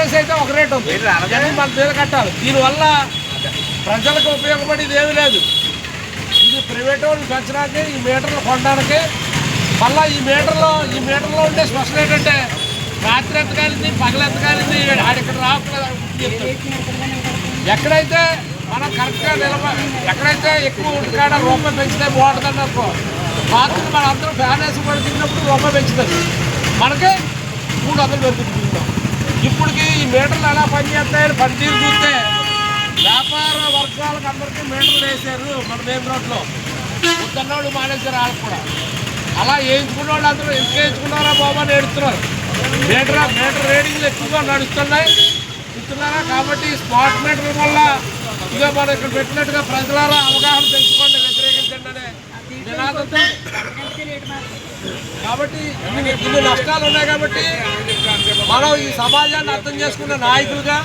Gas అయితే ఒక rate ఉంది. మన మీద కట్టాలి? దీనివల్ల ప్రజలకు ఉపయోగపడేది ఏమీ లేదు. ఇది ప్రైవేట్ వాళ్ళు పెంచడానికి ఈ మీటర్లు కొనడానికి మళ్ళీ ఈ మీటర్లో ఈ మీటర్లో ఉండే స్పెషల్ ఏంటంటే రాత్రి ఎంత కాలింది పగలు ఎంత కాలింది ఆడిక్కడ రావట్లేదు ఎక్కడైతే మనం కరెక్ట్గా నిలబ ఎక్కడైతే ఎక్కువ ఉంటుంది కాడ రూపాయి పెంచితే బాగుంటుంది అనుకో రాత్రి మన అందరం ఫ్యాన్ వేసి పడుతున్నప్పుడు రూపాయి పెంచుతుంది మనకి మూడు వందలు పెరుగుతుంది. ఇప్పటికి ఈ మీటర్లు ఎలా పనిచేస్తాయని పనితీరు చూస్తే వ్యాపార వర్గాలకు అందరికీ మీటర్లు వేసారు మన మెయిన్ రోడ్లో. వద్దన్నోళ్ళు మానేశారు వాళ్ళకి కూడా. అలా వేయించుకున్న వాళ్ళు అందరూ ఎందుకు వేయించుకున్నారా బాబా అని మీటర్ మీటర్ రీడింగ్లు ఎక్కువగా నడుస్తున్నాయి. ఇస్తున్నారా కాబట్టి స్మార్ట్ మీటర్ వల్ల ఇక మనం ఇక్కడ పెట్టినట్టుగా ప్రజలారా అవగాహన పెంచుకోండి వ్యతిరేకించండి అనే నినాదంతో. కాబట్టి ఇన్ని నష్టాలు ఉన్నాయి కాబట్టి మనం ఈ సమాజాన్ని అర్థం చేసుకున్న నాయకులుగా